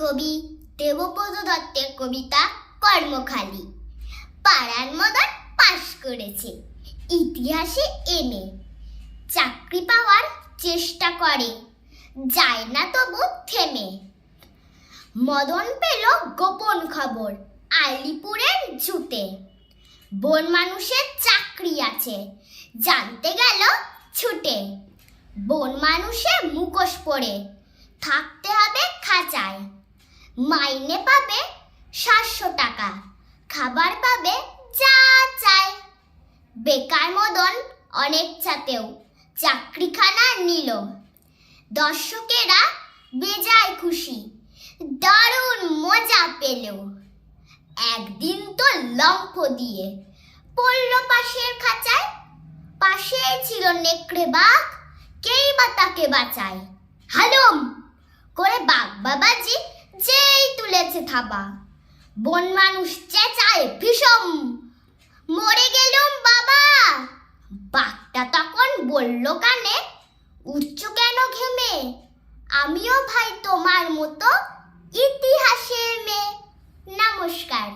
কবি দেবব্রত দত্তের কবিতা কর্মখালি। পাড়ার মদন পাশ করেছে, ইতিহাসে এনে চাকরি পাওয়ার চেষ্টা করে, যায় না তবু থেমে। মদন পেল গোপন খবর আলিপুরের জুতে বন মানুষের চাকরি আছে, জানতে গেল ছুটে। বন মানুষের মুখোশ পরে থাকতে হবে খাঁচায়। মাইনে পাবে সাতশো টাকা, খাবার পাবে যা চায় বেকার মদন অনেক চাতেও চাকরিখানা নিল। দর্শকেরা বেজায় খুশি, দারুণ মজা পেল একদিন তো লম্ফ দিয়ে পড়ল পাশের খাঁচায় পাশে ছিল নেকড়ে বাঘ, কেই বা তাকে বাঁচায়? হালুম, করে বাঘ বাবাজি ধাবা বন মানুষ চেঁচায় ভীষণ মরে গেলুম বাবা। বাঘটা তখন বলল কানে উচ্চ কেন ঘেমে? আমিও ভাই তোমার মতো ইতিহাসের মেয়ে। নমস্কার।